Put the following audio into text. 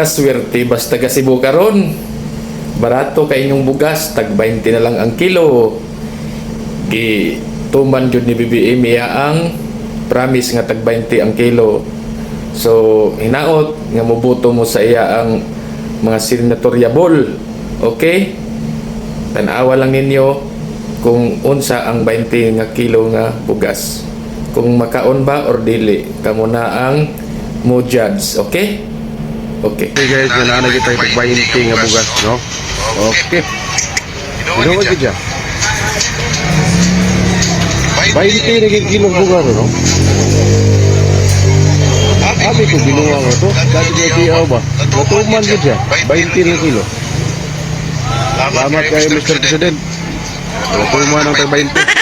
kaswerte basta gasibo karon. Barato kay inyong bugas, tag 20 na lang ang kilo. Gi tuman jud ni BBM iya ang promise nga tag 20 ang kilo. So, hinaot nga moboto mo sa iya ang mga senatoriable. Okay? Tanawa lang ninyo kung unsa ang 20 nga kilo nga bugas. Kung makaon ba or dili, kamo na ang mo judge. Okay? Okay. Guys, wala na kita itong 20 nga bugas, no? Okay. Ino ka dyan? 20 na kilo bugas, no? Abi ko binuwa ko to. Dati ko tiyaw ba? Natuman ko dyan. 20 na kilo. Salamat kayo Mr. President. Natuman ang tag 20.